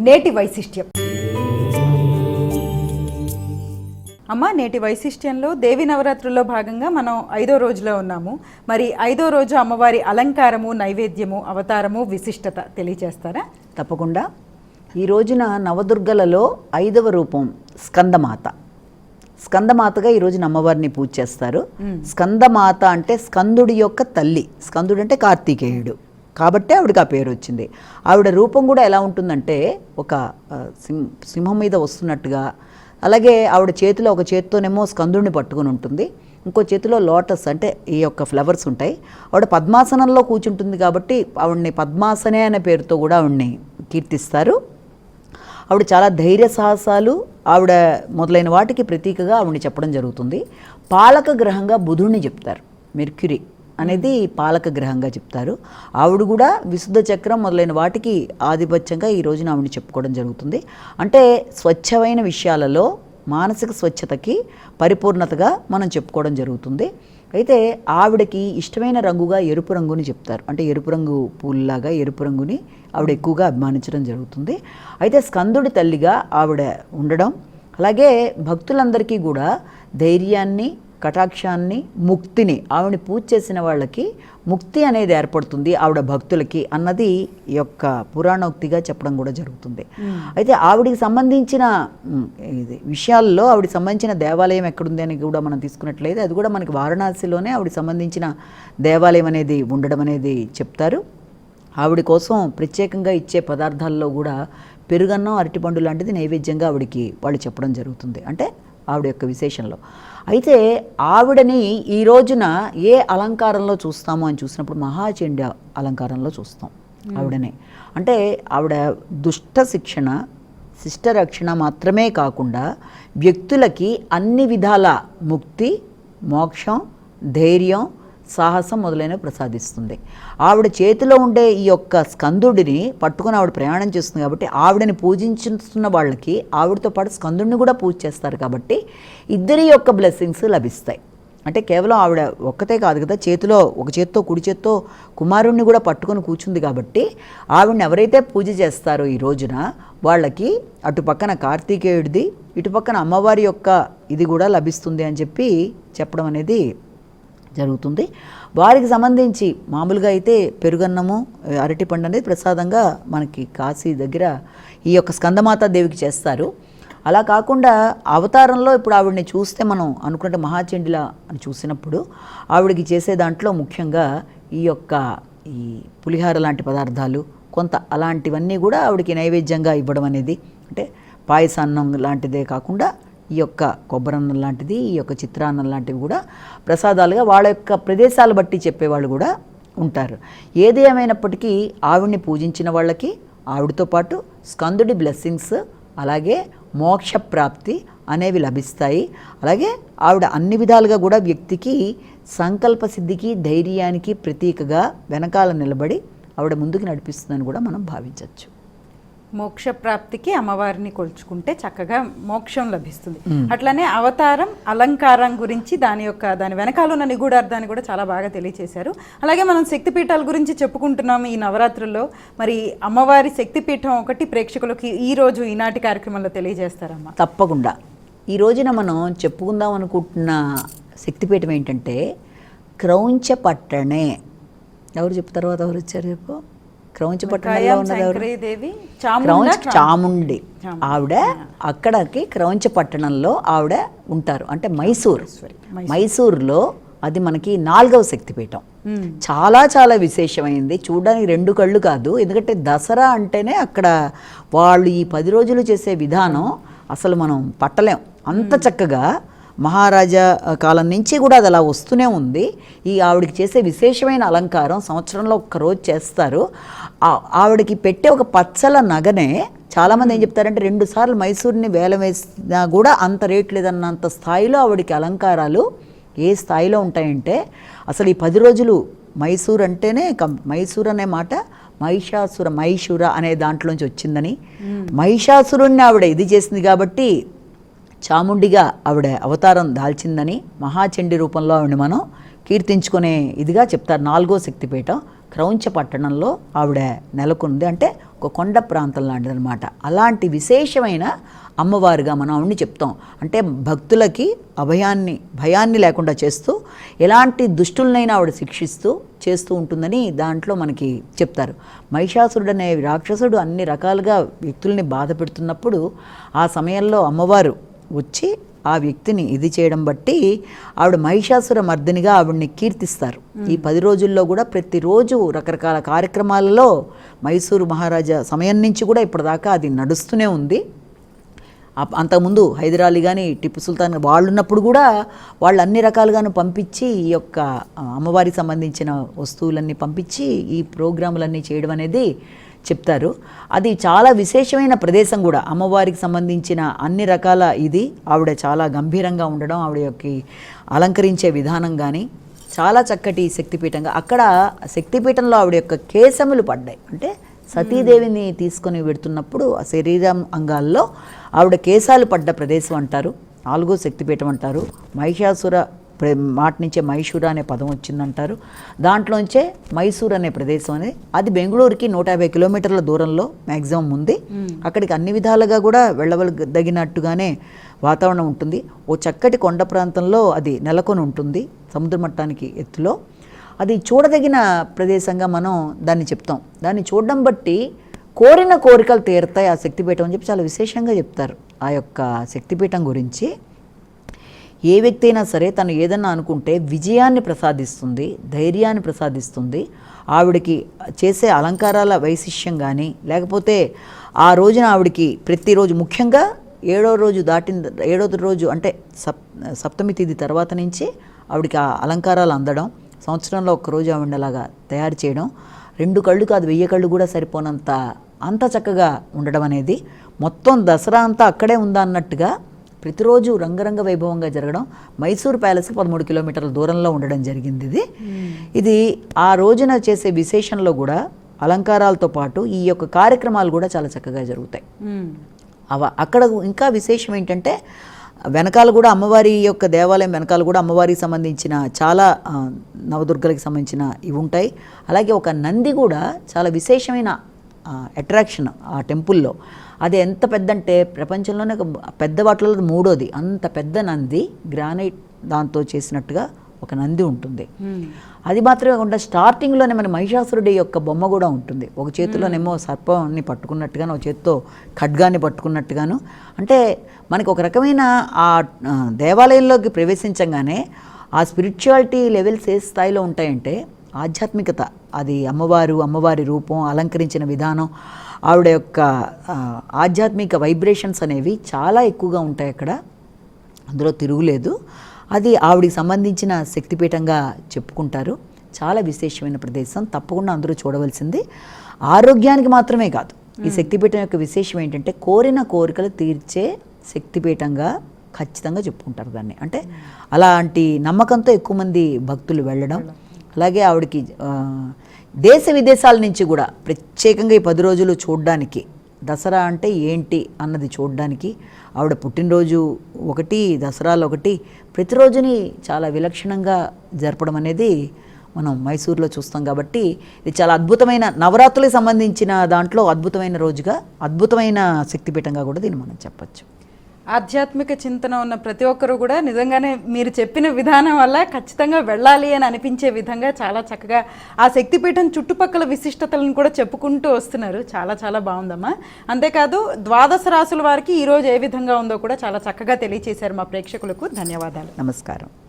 నేటి వైశిష్ట్యం. అమ్మ నేటి వైశిష్ట్యంలో దేవి నవరాత్రుల్లో భాగంగా మనం ఐదో రోజులో ఉన్నాము. మరి ఐదో రోజు అమ్మవారి అలంకారము నైవేద్యము అవతారము విశిష్టత తెలియజేస్తారా? తప్పకుండా. ఈ రోజున నవదుర్గలలో ఐదవ రూపం స్కందమాత. స్కందమాతగా ఈ రోజున అమ్మవారిని పూజ చేస్తారు. స్కందమాత అంటే స్కందుడి యొక్క తల్లి. స్కందుడు అంటే కార్తీకేయుడు. కాబట్టి ఆవిడకి ఆ పేరు వచ్చింది. ఆవిడ రూపం కూడా ఎలా ఉంటుందంటే ఒక సింహ సింహం మీద వస్తున్నట్టుగా అలాగే ఆవిడ చేతిలో ఒక చేతితోనేమో స్కందుడిని పట్టుకుని ఉంటుంది. ఇంకో చేతిలో లోటస్ అంటే ఈ యొక్క ఫ్లవర్స్ ఉంటాయి. ఆవిడ పద్మాసనంలో కూర్చుంటుంది కాబట్టి ఆవిడని పద్మాసనే అనే పేరుతో కూడా ఆవిడని కీర్తిస్తారు. ఆవిడ చాలా ధైర్య సాహసాలు. ఆవిడ మొదలైన వాటికి ప్రతీకగా ఆవిడని చెప్పడం జరుగుతుంది. పాలక గ్రహంగా బుధుడిని చెప్తారు. మెర్క్యూరీ. అనేది పాలక గ్రహంగా చెప్తారు. ఆవిడ కూడా విశుద్ధ చక్రం మొదలైన వాటికి ఆధిపత్యంగా ఈ రోజున ఆవిడని చెప్పుకోవడం జరుగుతుంది. అంటే స్వచ్ఛమైన విషయాలలో మానసిక స్వచ్ఛతకి పరిపూర్ణతగా మనం చెప్పుకోవడం జరుగుతుంది. అయితే ఆవిడకి ఇష్టమైన రంగుగా ఎరుపు రంగుని చెప్తారు. అంటే ఎరుపు రంగు పూల్లాగా ఎరుపు రంగుని ఆవిడ ఎక్కువగా అభిమానించడం జరుగుతుంది. అయితే స్కందుడి తల్లిగా ఆవిడ ఉండడం అలాగే భక్తులందరికీ కూడా ధైర్యాన్ని కటాక్షాన్ని ముక్తిని ఆవిడని పూజ చేసిన వాళ్ళకి ముక్తి అనేది ఏర్పడుతుంది ఆవిడ భక్తులకి అన్నది యొక్క పురాణోక్తిగా చెప్పడం కూడా జరుగుతుంది. అయితే ఆవిడికి సంబంధించిన ఇది విషయాల్లో ఆవిడకి సంబంధించిన దేవాలయం ఎక్కడుంది అని కూడా మనం తీసుకున్నట్లయితే అది కూడా మనకి వారణాసిలోనే ఆవిడకి సంబంధించిన దేవాలయం అనేది ఉండడం అనేది చెప్తారు. ఆవిడ కోసం ప్రత్యేకంగా ఇచ్చే పదార్థాల్లో కూడా పెరుగన్నం అరటిపండు లాంటిది నైవేద్యంగా ఆవిడకి వాళ్ళు చెప్పడం జరుగుతుంది. అంటే ఆవిడ యొక్క విశేషంలో. అయితే ఆవిడని ఈ రోజున ఏ అలంకారంలో చూస్తాము అని చూసినప్పుడు మహాచండ అలంకారంలో చూస్తాం ఆవిడని. అంటే ఆవిడ దుష్ట శిక్షణ శిష్ట రక్షణ మాత్రమే కాకుండా వ్యక్తులకి అన్ని విధాల ముక్తి మోక్షం ధైర్యం సాహసం మొదలైనవి ప్రసాదిస్తుంది. ఆవిడ చేతిలో ఉండే ఈ యొక్క స్కందుడిని పట్టుకొని ఆవిడ ప్రయాణం చేస్తుంది కాబట్టి ఆవిడని పూజించుతున్న వాళ్ళకి ఆవిడతో పాటు స్కందుడిని కూడా పూజ చేస్తారు కాబట్టి ఇద్దరి యొక్క బ్లెస్సింగ్స్ లభిస్తాయి. అంటే కేవలం ఆవిడ ఒక్కతే కాదు కదా చేతిలో ఒక చేత్తో కుడి చేత్తో కుమారుణ్ణి కూడా పట్టుకొని కూర్చుంది కాబట్టి ఆవిడని ఎవరైతే పూజ చేస్తారో ఈ రోజున వాళ్ళకి అటు పక్కన కార్తీకేయుడిది ఇటు పక్కన అమ్మవారి యొక్క ఇది కూడా లభిస్తుంది అని చెప్పి చెప్పడం అనేది జరుగుతుంది. వారికి సంబంధించి మామూలుగా అయితే పెరుగన్నము అరటిపండు అనేది ప్రసాదంగా మనకి కాశీ దగ్గర ఈ యొక్క స్కందమాతా దేవికి చేస్తారు. అలా కాకుండా అవతారంలో ఇప్పుడు ఆవిడని చూస్తే మనం అనుకుంటే మహాచండిల అని చూసినప్పుడు ఆవిడకి చేసే దాంట్లో ముఖ్యంగా ఈ యొక్క ఈ పులిహార లాంటి పదార్థాలు కొంత అలాంటివన్నీ కూడా ఆవిడకి నైవేద్యంగా ఇవ్వడం అనేది అంటే పాయసాన్నం లాంటిదే కాకుండా ఈ యొక్క కొబ్బరన్నం లాంటిది ఈ యొక్క చిత్రాన్నం లాంటివి కూడా ప్రసాదాలుగా వాళ్ళ యొక్క ప్రదేశాలు బట్టి చెప్పేవాళ్ళు కూడా ఉంటారు. ఏది ఏమైనప్పటికీ ఆవిడ్ని పూజించిన వాళ్ళకి ఆవిడతో పాటు స్కందుడి బ్లెస్సింగ్స్ అలాగే మోక్ష ప్రాప్తి అనేవి లభిస్తాయి. అలాగే ఆవిడ అన్ని విధాలుగా కూడా వ్యక్తికి సంకల్ప సిద్ధికి ధైర్యానికి ప్రతీకగా వెనకాల నిలబడి ఆవిడ ముందుకు నడిపిస్తుందని కూడా మనం భావించవచ్చు. మోక్ష ప్రాప్తికి అమ్మవారిని కొలుచుకుంటే చక్కగా మోక్షం లభిస్తుంది. అట్లానే అవతారం అలంకారం గురించి దాని యొక్క దాని వెనకాల ఉన్న నిగూఢార్థాన్ని కూడా చాలా బాగా తెలియచేశారు. అలాగే మనం శక్తిపీఠాల గురించి చెప్పుకుంటున్నాం ఈ నవరాత్రుల్లో. మరి అమ్మవారి శక్తిపీఠం ఒకటి ప్రేక్షకులకి ఈ రోజు ఈనాటి కార్యక్రమంలో తెలియజేస్తారమ్మా. తప్పకుండా. ఈ రోజున మనం చెప్పుకుందాం అనుకుంటున్న శక్తిపీఠం ఏంటంటే క్రౌంచ పట్టణే ఎవరు చెప్తారు తర్వాత ఎవరు వచ్చారు రేపు క్రౌంచ పట్టణంలో ఉన్నది క్రౌంచ్ చాముండి. ఆవిడ అక్కడికి క్రౌంచ పట్టణంలో ఆవిడ ఉంటారు. అంటే మైసూర్. మైసూర్లో అది మనకి నాలుగవ శక్తిపీఠం. చాలా చాలా విశేషమైంది. చూడడానికి రెండు కళ్ళు కాదు. ఎందుకంటే దసరా అంటేనే అక్కడ వాళ్ళు ఈ పది రోజులు చేసే విధానం అసలు మనం పట్టలేం. అంత చక్కగా మహారాజా కాలం నుంచి కూడా అది అలా వస్తూనే ఉంది. ఈ ఆవిడకి చేసే విశేషమైన అలంకారం సంవత్సరంలో ఒక్క రోజు చేస్తారు ఆవిడకి పెట్టే ఒక పచ్చల నగనే చాలామంది ఏం చెప్తారంటే రెండు సార్లు మైసూర్ని వేలం వేసినా కూడా అంత రేట్ లేదన్నంత స్థాయిలో ఆవిడకి అలంకారాలు ఏ స్థాయిలో ఉంటాయంటే అసలు ఈ పది రోజులు మైసూర్ అంటేనే మైసూర్ అనే మాట మహిషాసుర మహిషుర అనే దాంట్లోంచి వచ్చిందని. మహిషాసురుణ్ణి ఆవిడ ఇది చేసింది కాబట్టి చాముండిగా ఆవిడ అవతారం దాల్చిందని మహాచండి రూపంలో ఆవిడ మనం కీర్తించుకునే ఇదిగా చెప్తారు నాలుగో శక్తిపీఠం క్రౌంచ పట్టణంలో ఆవిడ నెలకొంది. అంటే ఒక కొండ ప్రాంతం లాంటిదన్నమాట. అలాంటి విశేషమైన అమ్మవారుగా మనం ఆవిడని చెప్తాం. అంటే భక్తులకి అభయాన్ని భయాన్ని లేకుండా చేస్తూ ఎలాంటి దుష్టులనైనా ఆవిడ శిక్షిస్తూ చేస్తూ ఉంటుందని దాంట్లో మనకి చెప్తారు. మహిషాసురుడు అనే రాక్షసుడు అన్ని రకాలుగా వ్యక్తుల్ని బాధ పెడుతున్నప్పుడు ఆ సమయంలో అమ్మవారు వచ్చి ఆ వ్యక్తిని ఇది చేయడం బట్టి ఆవిడ మహిషాసుర మర్దినిగా ఆవిడని కీర్తిస్తారు. ఈ పది రోజుల్లో కూడా ప్రతిరోజు రకరకాల కార్యక్రమాలలో మైసూరు మహారాజా సమయం నుంచి కూడా ఇప్పటిదాకా అది నడుస్తూనే ఉంది. అంతకుముందు హైదరాలీ కానీ టిప్పు సుల్తాన్ వాళ్ళు ఉన్నప్పుడు కూడా వాళ్ళు అన్ని రకాలుగాను పంపించి ఈ యొక్క అమ్మవారికి సంబంధించిన వస్తువులన్నీ పంపించి ఈ ప్రోగ్రాములన్నీ చేయడం అనేది చెప్తారు. అది చాలా విశేషమైన ప్రదేశం కూడా. అమ్మవారికి సంబంధించిన అన్ని రకాల ఇది ఆవిడ చాలా గంభీరంగా ఉండడం ఆవిడ యొక్క అలంకరించే విధానం కానీ చాలా చక్కటి శక్తిపీఠంగా అక్కడ శక్తిపీఠంలో ఆవిడ యొక్క కేశములు పడ్డాయి. అంటే సతీదేవిని తీసుకొని వెడుతున్నప్పుడు ఆ శరీరం అంగాల్లో ఆవిడ కేశాలు పడ్డ ప్రదేశం అంటారు నాలుగో శక్తిపీఠం అంటారు మహిషాసుర మాట నుంచే మైసూర అనే పదం వచ్చిందంటారు. దాంట్లోంచే మైసూర్ అనే ప్రదేశం అనేది అది బెంగళూరుకి నూట యాభై కిలోమీటర్ల దూరంలో మ్యాక్సిమం ఉంది. అక్కడికి అన్ని విధాలుగా కూడా వెళ్ళవలదగినట్టుగానే వాతావరణం ఉంటుంది. ఓ చక్కటి కొండ ప్రాంతంలో అది నెలకొని ఉంటుంది సముద్ర మట్టానికి ఎత్తులో. అది చూడదగిన ప్రదేశంగా మనం దాన్ని చెప్తాం. దాన్ని చూడడం బట్టి కోరిన కోరికలు తీరుతాయి ఆ శక్తిపీఠం అని చెప్పి చాలా విశేషంగా చెప్తారు. ఆ యొక్క శక్తిపీఠం గురించి ఏ వ్యక్తి అయినా సరే తను ఏదన్నా అనుకుంటే విజయాన్ని ప్రసాదిస్తుంది ధైర్యాన్ని ప్రసాదిస్తుంది. ఆవిడకి చేసే అలంకారాల వైశిష్యం కానీ లేకపోతే ఆ రోజున ఆవిడకి ప్రతిరోజు ముఖ్యంగా ఏడో రోజు దాటిన ఏడో రోజు అంటే సప్ సప్తమి తిథి తర్వాత నుంచి ఆవిడకి ఆ అలంకారాలు అందడం సంవత్సరంలో ఒక్కరోజు ఆవిడ అలాగా తయారు చేయడం రెండు కళ్ళు కాదు వెయ్యి కళ్ళు కూడా సరిపోనంత అంత చక్కగా ఉండడం అనేది మొత్తం దసరా అంతా అక్కడే ఉందా అన్నట్టుగా ప్రతిరోజు రంగరంగ వైభవంగా జరగడం మైసూర్ ప్యాలెస్కి పదమూడు కిలోమీటర్ల దూరంలో ఉండడం జరిగింది ఇది. ఇది ఆ రోజున చేసే విశేషంలో కూడా అలంకారాలతో పాటు ఈ యొక్క కార్యక్రమాలు కూడా చాలా చక్కగా జరుగుతాయి. అవ అక్కడ ఇంకా విశేషం ఏంటంటే వెనకాల కూడా అమ్మవారి యొక్క దేవాలయం వెనకాల కూడా అమ్మవారికి సంబంధించిన చాలా నవదుర్గలకు సంబంధించిన ఇవి ఉంటాయి. అలాగే ఒక నంది కూడా చాలా విశేషమైన అట్రాక్షన్ ఆ టెంపుల్లో. అది ఎంత పెద్ద అంటే ప్రపంచంలోనే పెద్ద వాటిలో మూడోది. అంత పెద్ద నంది గ్రానైట్ దాంతో చేసినట్టుగా ఒక నంది ఉంటుంది. అది మాత్రమే కాకుండా స్టార్టింగ్లోనే మన మహిషాసురుడి యొక్క బొమ్మ కూడా ఉంటుంది. ఒక చేతిలోనేమో సర్పాన్ని పట్టుకున్నట్టుగాను ఒక చేతితో ఖడ్గాన్ని పట్టుకున్నట్టుగాను. అంటే మనకి ఒక రకమైన ఆ దేవాలయంలోకి ప్రవేశించగానే ఆ స్పిరిచువాలిటీ లెవెల్స్ ఏ స్థాయిలో ఉంటాయంటే ఆధ్యాత్మికత. అది అమ్మవారు అమ్మవారి రూపం అలంకరించిన విధానం ఆవిడ యొక్క ఆధ్యాత్మిక వైబ్రేషన్స్ అనేవి చాలా ఎక్కువగా ఉంటాయి అక్కడ. అందులో తిరుగులేదు. అది ఆవిడికి సంబంధించిన శక్తిపీఠంగా చెప్పుకుంటారు. చాలా విశేషమైన ప్రదేశం. తప్పకుండా అందరూ చూడవలసింది. ఆరోగ్యానికి మాత్రమే కాదు. ఈ శక్తిపీఠం యొక్క విశేషం ఏంటంటే కోరిన కోరికలు తీర్చే శక్తిపీఠంగా ఖచ్చితంగా చెప్పుకుంటారు దాన్ని. అంటే అలాంటి నమ్మకంతో ఎక్కువ మంది భక్తులు వెళ్ళడం అలాగే ఆవిడకి దేశ విదేశాల నుంచి కూడా ప్రత్యేకంగా ఈ పది రోజులు చూడడానికి దసరా అంటే ఏంటి అన్నది చూడడానికి ఆవిడ పుట్టినరోజు ఒకటి దసరాలు ఒకటి ప్రతిరోజుని చాలా విలక్షణంగా జరపడం అనేది మనం మైసూర్లో చూస్తాం కాబట్టి ఇది చాలా అద్భుతమైన నవరాత్రులకు సంబంధించిన దాంట్లో అద్భుతమైన రోజుగా అద్భుతమైన శక్తిపీఠంగా కూడా దీన్ని మనం చెప్పచ్చు. ఆధ్యాత్మిక చింతన ఉన్న ప్రతి ఒక్కరు కూడా నిజంగానే మీరు చెప్పిన విధానం వల్ల ఖచ్చితంగా వెళ్ళాలి అని అనిపించే విధంగా చాలా చక్కగా ఆ శక్తిపీఠం చుట్టుపక్కల విశిష్టతలను కూడా చెప్పుకుంటూ వస్తున్నారు. చాలా చాలా బాగుందమ్మా. అంతేకాదు ద్వాదశ రాసుల వారికి ఈరోజు ఏ విధంగా ఉందో కూడా చాలా చక్కగా తెలియచేశారు మా ప్రేక్షకులకు. ధన్యవాదాలు. నమస్కారం.